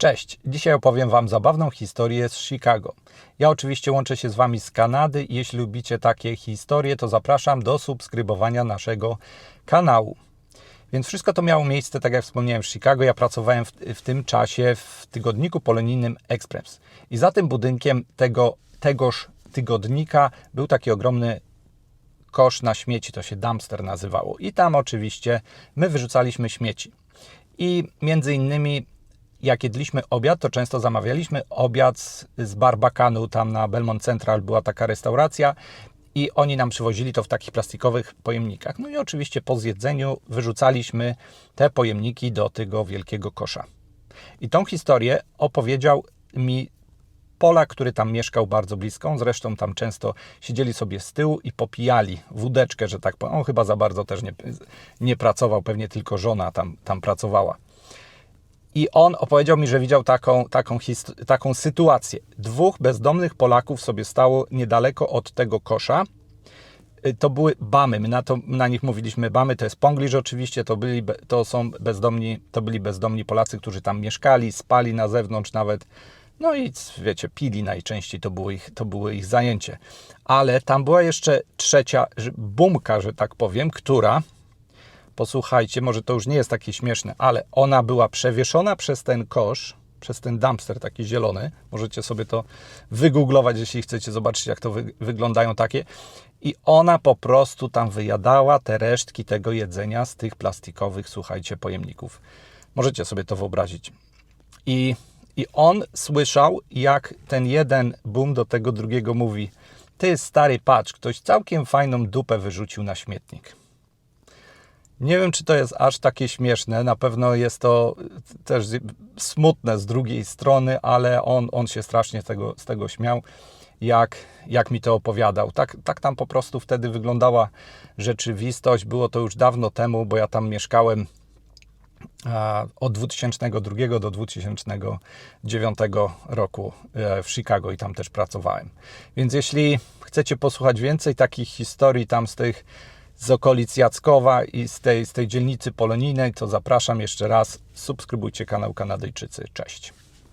Cześć, dzisiaj opowiem Wam zabawną historię z Chicago. Ja oczywiście łączę się z Wami z Kanady jeśli lubicie takie historie, to zapraszam do subskrybowania naszego kanału. Więc wszystko to miało miejsce, tak jak wspomniałem, w Chicago. Ja pracowałem w, w tym czasie w tygodniku polonijnym Express. I za tym budynkiem tego, tegoż tygodnika był taki ogromny kosz na śmieci, to się dumpster nazywało. I tam oczywiście my wyrzucaliśmy śmieci. I między innymi jak jedliśmy obiad, to często zamawialiśmy obiad z, Barbakanu, tam na Belmont Central była taka restauracja i oni nam przywozili to w takich plastikowych pojemnikach. No i oczywiście po zjedzeniu wyrzucaliśmy te pojemniki do tego wielkiego kosza. I tą historię opowiedział mi Polak, który tam mieszkał bardzo blisko, zresztą tam często siedzieli sobie z tyłu i popijali wódeczkę, że tak powiem. On chyba za bardzo też nie, nie pracował, pewnie tylko żona tam, tam pracowała. I on opowiedział mi, że widział taką, taką, taką sytuację. Dwóch bezdomnych Polaków sobie stało niedaleko od tego kosza. Y, to były bamy, my na, to, na nich mówiliśmy bamy, to jest Ponglish oczywiście, to, byli, to są bezdomni, to byli bezdomni Polacy, którzy tam mieszkali, spali na zewnątrz nawet. No i wiecie, pili najczęściej, to było ich, to było ich zajęcie. Ale tam była jeszcze trzecia bumka, że tak powiem, która posłuchajcie, może to już nie jest takie śmieszne, ale ona była przewieszona przez ten kosz, przez ten dumpster taki zielony. Możecie sobie to wygooglować, jeśli chcecie zobaczyć, jak to wy wyglądają takie. I ona po prostu tam wyjadała te resztki tego jedzenia z tych plastikowych, słuchajcie, pojemników. Możecie sobie to wyobrazić. I, i on słyszał, jak ten jeden boom do tego drugiego mówi: Ty, stary, patrz, ktoś całkiem fajną dupę wyrzucił na śmietnik. Nie wiem, czy to jest aż takie śmieszne. Na pewno jest to też smutne z drugiej strony, ale on, on się strasznie tego, z tego śmiał, jak, jak mi to opowiadał. Tak, tak tam po prostu wtedy wyglądała rzeczywistość. Było to już dawno temu, bo ja tam mieszkałem od 2002 do 2009 roku e, w Chicago i tam też pracowałem. Więc jeśli chcecie posłuchać więcej takich historii tam z tych z okolic Jackowa i z tej, z tej dzielnicy polonijnej, to zapraszam jeszcze raz. Subskrybujcie kanał Kanadyjczycy. Cześć.